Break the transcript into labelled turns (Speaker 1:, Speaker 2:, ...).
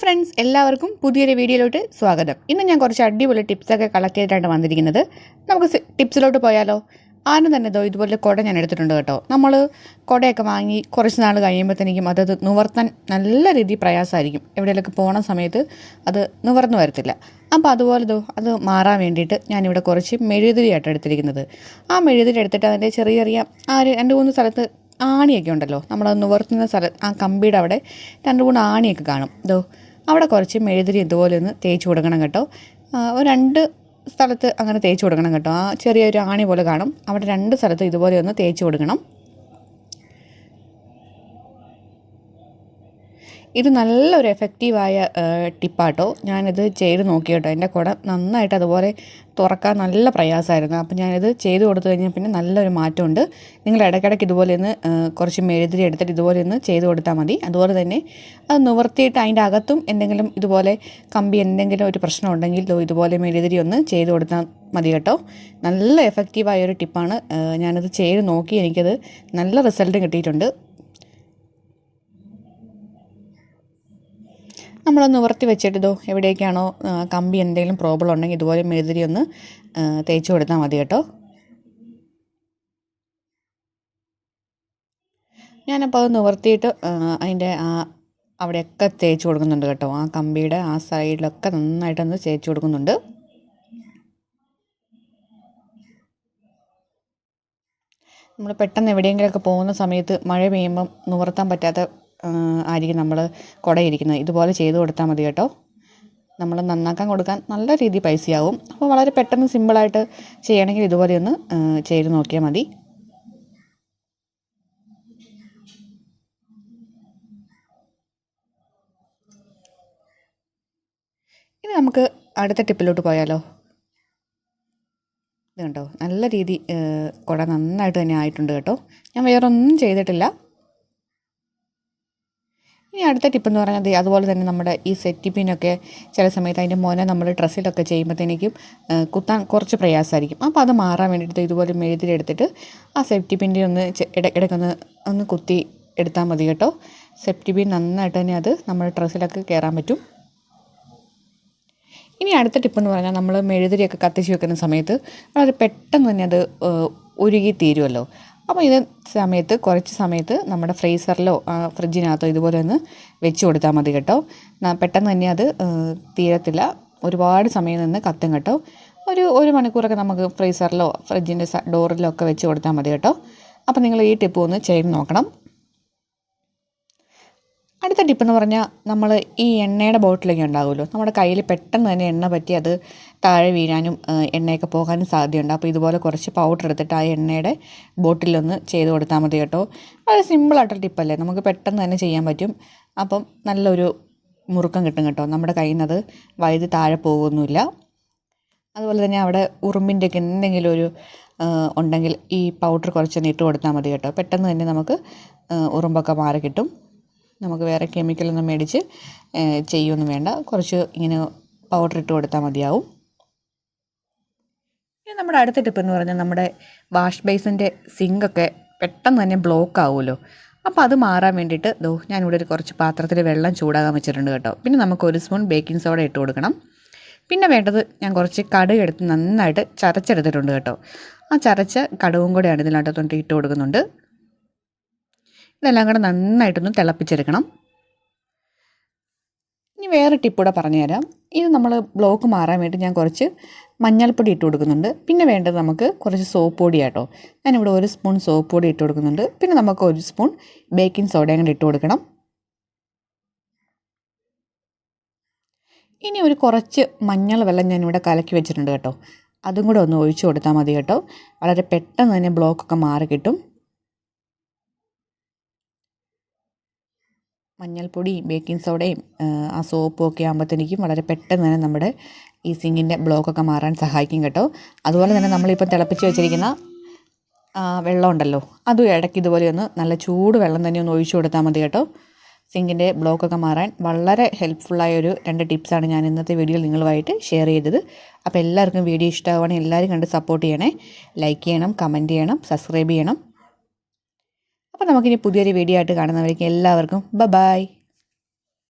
Speaker 1: Friends എല്ലാവർക്കും പുതിയൊരു വീഡിയോയിലോട്ട് സ്വാഗതം. ഇന്ന് ഞാൻ കുറച്ച് അടിപൊളി ടിപ്സൊക്കെ കളക്ട് ചെയ്തിട്ടാണ് വന്നിരിക്കുന്നത്. നമുക്ക് ടിപ്സിലോട്ട് പോയാലോ? ആരും തന്നെ ഇതോ ഇതുപോലെ കുട ഞാൻ എടുത്തിട്ടുണ്ട് കേട്ടോ. നമ്മൾ കുടയൊക്കെ വാങ്ങി കുറച്ച് നാൾ കഴിയുമ്പോഴത്തേക്കും അതത് നിവർത്താൻ നല്ല രീതിയിൽ പ്രയാസമായിരിക്കും. എവിടെയെങ്കിലൊക്കെ പോണ സമയത്ത് അത് നിവർന്നു വരത്തില്ല. അപ്പോൾ അതുപോലെ ഇതോ അത് മാറാൻ വേണ്ടിയിട്ട് ഞാനിവിടെ കുറച്ച് മെഴുകുതിരിയായിട്ട് എടുത്തിരിക്കുന്നത്. ആ മെഴുകുതിരി എടുത്തിട്ട് അതിന്റെ ചെറിയ ചെറിയ ആ രണ്ട് മൂന്ന് സ്ഥലത്ത് ആണിയൊക്കെ ഉണ്ടല്ലോ. നമ്മൾ നിവർത്തുന്ന സ്ഥലം ആ കമ്പിയുടെ അവിടെ രണ്ട് മൂന്ന് ആണിയൊക്കെ കാണും. ഇതോ അവിടെ കുറച്ച് മെഴുതിരി ഇതുപോലെ ഒന്ന് തേച്ച് കൊടുക്കണം കേട്ടോ. ഒരു രണ്ട് സ്ഥലത്ത് അങ്ങനെ തേച്ച് കൊടുക്കണം കേട്ടോ. ആ ചെറിയൊരു ആണി പോലെ കാണും. അവിടെ രണ്ട് സ്ഥലത്ത് ഇതുപോലെ ഒന്ന് തേച്ച് കൊടുക്കണം. ഇത് നല്ലൊരു എഫക്റ്റീവായ ടിപ്പാട്ടോ. ഞാനിത് ചെയ്ത് നോക്കി കേട്ടോ എന്റെ കുട നന്നായിട്ട് അതുപോലെ തുറക്കാൻ നല്ല പ്രയാസമായിരുന്നു. അപ്പം ഞാനിത് ചെയ്ത് കൊടുത്തു കഴിഞ്ഞാൽ പിന്നെ നല്ലൊരു മാറ്റമുണ്ട്. നിങ്ങൾ ഇടയ്ക്കിടയ്ക്ക് ഇതുപോലെ ഒന്ന് കുറച്ച് മെഴുതിരി എടുത്തിട്ട് ഇതുപോലെ ഒന്ന് ചെയ്ത് കൊടുത്താൽ മതി. അതുപോലെ തന്നെ അത് നിവർത്തിയിട്ട് അതിന്റെ അകത്തും എന്തെങ്കിലും ഇതുപോലെ കമ്പി എന്തെങ്കിലും ഒരു പ്രശ്നം ഉണ്ടെങ്കിൽ ഇതുപോലെ മെഴുതിരി ഒന്ന് ചെയ്ത് കൊടുത്താൽ മതി കേട്ടോ. നല്ല എഫക്റ്റീവായ ഒരു ടിപ്പാണ്. ഞാനത് ചെയ്ത് നോക്കി എനിക്കത് നല്ല റിസൾട്ട് കിട്ടിയിട്ടുണ്ട്. നമ്മളൊന്ന് നിവർത്തി വെച്ചിട്ട് ഇതോ എവിടേക്കാണോ കമ്പി എന്തെങ്കിലും പ്രോബ്ലം ഉണ്ടെങ്കിൽ ഇതുപോലെ മെഴുതിരി ഒന്ന് തേച്ച് കൊടുത്താൽ മതി കേട്ടോ. ഞാനപ്പോൾ അത് നിവർത്തിയിട്ട് അതിന്റെ ആ അവിടെയൊക്കെ തേച്ച് കൊടുക്കുന്നുണ്ട് കേട്ടോ. ആ കമ്പിയുടെ ആ സൈഡിലൊക്കെ നന്നായിട്ടൊന്ന് തേച്ച് കൊടുക്കുന്നുണ്ട്. നമ്മൾ പെട്ടെന്ന് എവിടെയെങ്കിലുമൊക്കെ പോകുന്ന സമയത്ത് മഴ പെയ്യുമ്പം നിവർത്താൻ പറ്റാത്ത ആയിരിക്കും നമ്മൾ കുടയിരിക്കുന്നത്. ഇതുപോലെ ചെയ്ത് കൊടുത്താൽ മതി കേട്ടോ. നമ്മൾ നന്നാക്കാൻ കൊടുക്കാൻ നല്ല രീതിയിൽ പൈസയാവും. അപ്പോൾ വളരെ പെട്ടെന്ന് സിമ്പിളായിട്ട് ചെയ്യണമെങ്കിൽ ഇതുപോലെ ഒന്ന് ചെയ്ത് നോക്കിയാൽ മതി. ഇനി നമുക്ക് അടുത്ത ടിപ്പിലോട്ട് പോയാലോ? ഇത് കണ്ടോ? നല്ല രീതി കുട നന്നായിട്ട് തന്നെ ആയിട്ടുണ്ട് കേട്ടോ. ഞാൻ വേറൊന്നും ചെയ്തിട്ടില്ല. ഇനി അടുത്ത ടിപ്പ് എന്ന് പറഞ്ഞാൽ അതുപോലെ തന്നെ നമ്മുടെ ഈ സെറ്റി പിന്നൊക്കെ ചില സമയത്ത് അതിന്റെ മോനെ നമ്മൾ ഡ്രസ്സിലൊക്കെ ചെയ്യുമ്പോഴത്തേക്കും കുത്താൻ കുറച്ച് പ്രയാസമായിരിക്കും. അപ്പോൾ അത് മാറാൻ വേണ്ടിയിട്ട് ഇതുപോലെ മെഴുതിലെടുത്തിട്ട് ആ സെഫ്റ്റി പിന്റെ ഒന്ന് ഇട ഇടയ്ക്കൊന്ന് ഒന്ന് കുത്തി എടുത്താൽ മതി കേട്ടോ. സെഫ്റ്റി പിൻ നന്നായിട്ട് തന്നെ അത് നമ്മുടെ ഡ്രസ്സിലൊക്കെ കയറാൻ പറ്റും. ഇനി അടുത്ത ടിപ്പ് എന്ന് പറഞ്ഞാൽ നമ്മൾ മെഴുതിരിയൊക്കെ കത്തിച്ച് വെക്കുന്ന സമയത്ത് വളരെ പെട്ടെന്ന് തന്നെ അത് ഉരുകി തീരുമല്ലോ അപ്പോൾ ഇത് സമയത്ത് കുറച്ച് സമയത്ത് നമ്മുടെ ഫ്രീസറിലോ ഫ്രിഡ്ജിനകത്തോ ഇതുപോലെ ഒന്ന് വെച്ച് കൊടുത്താൽ മതി കേട്ടോ. പെട്ടെന്ന് തന്നെ അത് തീരത്തില്ല. ഒരുപാട് സമയം നിന്ന് കത്തും കേട്ടോ. ഒരു ഒരു മണിക്കൂറൊക്കെ നമുക്ക് ഫ്രീസറിലോ ഫ്രിഡ്ജിന്റെ ഡോറിലോ ഒക്കെ വെച്ച് കൊടുത്താൽ മതി കേട്ടോ. അപ്പോൾ നിങ്ങൾ ഈ ടിപ്പ് ഒന്ന് ചെയ്ത് നോക്കണം. അടുത്ത ടിപ്പ് എന്ന് പറഞ്ഞാൽ നമ്മൾ ഈ എണ്ണയുടെ ബോട്ടിലൊക്കെ ഉണ്ടാകുമല്ലോ നമ്മുടെ കയ്യിൽ പെട്ടെന്ന് തന്നെ എണ്ണ പറ്റി അത് താഴെ വീഴാനും എണ്ണയൊക്കെ പോകാനും സാധ്യതയുണ്ട്. അപ്പോൾ ഇതുപോലെ കുറച്ച് പൗഡർ എടുത്തിട്ട് ആ എണ്ണയുടെ ബോട്ടിലൊന്ന് ചെയ്ത് കൊടുത്താൽ മതി കേട്ടോ. വളരെ സിമ്പിളായിട്ടൊരു ടിപ്പല്ലേ നമുക്ക് പെട്ടെന്ന് തന്നെ ചെയ്യാൻ പറ്റും. അപ്പം നല്ലൊരു മുറുക്കം കിട്ടും കേട്ടോ. നമ്മുടെ കയ്യിൽ നിന്ന് അത് വഴുതി താഴെ പോകുമൊന്നുമില്ല അതുപോലെ തന്നെ അവിടെ ഉറുമ്പിന്റെയൊക്കെ എന്തെങ്കിലും ഒരു ഉണ്ടെങ്കിൽ ഈ പൗഡർ കുറച്ചൊന്ന് ഇട്ട് കൊടുത്താൽ മതി കേട്ടോ. പെട്ടെന്ന് തന്നെ നമുക്ക് ഉറുമ്പൊക്കെ മാറി കിട്ടും. നമുക്ക് വേറെ കെമിക്കലൊന്നും മേടിച്ച് ചെയ്യൊന്നും വേണ്ട. കുറച്ച് ഇങ്ങനെ പൗഡർ ഇട്ട് കൊടുത്താൽ മതിയാവും. ഇനി നമ്മുടെ അടുത്ത ടിപ്പ് എന്ന് പറഞ്ഞാൽ നമ്മുടെ വാഷ് ബേസിന്റെ സിങ്കൊക്കെ പെട്ടെന്ന് തന്നെ ബ്ലോക്ക് ആവുമല്ലോ. അപ്പോൾ അത് മാറാൻ വേണ്ടിയിട്ട് ദോ ഞാനിവിടെ ഒരു കുറച്ച് പാത്രത്തിൽ വെള്ളം ചൂടാകാൻ വെച്ചിട്ടുണ്ട് കേട്ടോ. പിന്നെ നമുക്ക് ഒരു സ്പൂൺ ബേക്കിംഗ് സോഡ ഇട്ട് കൊടുക്കണം. പിന്നെ വേണ്ടത് ഞാൻ കുറച്ച് കടുക് എടുത്ത് നന്നായിട്ട് ചതച്ചെടുത്തിട്ടുണ്ട് കേട്ടോ. ആ ചതച്ച കടുവും കൂടെയാണ് ഇതിനകത്തോട്ട് ഇട്ട് കൊടുക്കുന്നുണ്ട്. ഇതെല്ലാം കൂടെ നന്നായിട്ടൊന്ന് തിളപ്പിച്ചെടുക്കണം. ഇനി വേറെ ടിപ്പൂടെ പറഞ്ഞു പറഞ്ഞുതരാം. ഇത് നമ്മൾ ബ്ലോക്ക് മാറാൻ വേണ്ടി ഞാൻ കുറച്ച് മഞ്ഞൾപ്പൊടി ഇട്ട് കൊടുക്കുന്നുണ്ട്. പിന്നെ വേണ്ടത് നമുക്ക് കുറച്ച് സോപ്പ് പൊടി കേട്ടോ ഞാനിവിടെ ഒരു സ്പൂൺ സോപ്പ് പൊടി ഇട്ട് കൊടുക്കുന്നുണ്ട്. പിന്നെ നമുക്ക് ഒരു സ്പൂൺ ബേക്കിംഗ് സോഡയും കൂടെ ഇട്ട് കൊടുക്കണം. ഇനി ഒരു കുറച്ച് മഞ്ഞൾ വെള്ളം ഞാനിവിടെ കലക്കി വെച്ചിട്ടുണ്ട് കേട്ടോ. അതും കൂടെ ഒന്ന് ഒഴിച്ചു കൊടുത്താൽ മതി കേട്ടോ. വളരെ പെട്ടെന്ന് തന്നെ ബ്ലോക്കൊക്കെ മാറി കിട്ടും മഞ്ഞൾപ്പൊടിയും ബേക്കിംഗ് സോഡയും ആ, സോപ്പും ഒക്കെ ആകുമ്പോഴത്തേക്കും വളരെ പെട്ടെന്ന് തന്നെ നമ്മുടെ ഈ സിങ്കിന്റെ ബ്ലോക്കൊക്കെ മാറാൻ സഹായിക്കും കേട്ടോ. അതുപോലെ തന്നെ നമ്മളിപ്പോൾ തിളപ്പിച്ച് വെച്ചിരിക്കുന്ന വെള്ളം ഉണ്ടല്ലോ അതും ഇടയ്ക്ക് ഇതുപോലെ ഒന്ന് നല്ല ചൂട് വെള്ളം തന്നെ ഒന്ന് ഒഴിച്ചു കൊടുത്താൽ മതി കേട്ടോ. സിങ്കിന്റെ ബ്ലോക്കൊക്കെ മാറാൻ വളരെ ഹെൽപ്ഫുള്ളായ ഒരു രണ്ട് ടിപ്സാണ് ഞാൻ ഇന്നത്തെ വീഡിയോയിൽ നിങ്ങളുമായിട്ട് ഷെയർ ചെയ്തത്. അപ്പോൾ എല്ലാവർക്കും വീഡിയോ ഇഷ്ടമാവുകയാണെങ്കിൽ എല്ലാവരും കണ്ട് സപ്പോർട്ട് ചെയ്യണേ. ലൈക്ക് ചെയ്യണം കമന്റ് ചെയ്യണം സബ്സ്ക്രൈബ് ചെയ്യണം. അപ്പോൾ നമുക്കിനി പുതിയൊരു വീഡിയോ ആയിട്ട് കാണുന്നവരേക്കും എല്ലാവർക്കും ബ ബായ്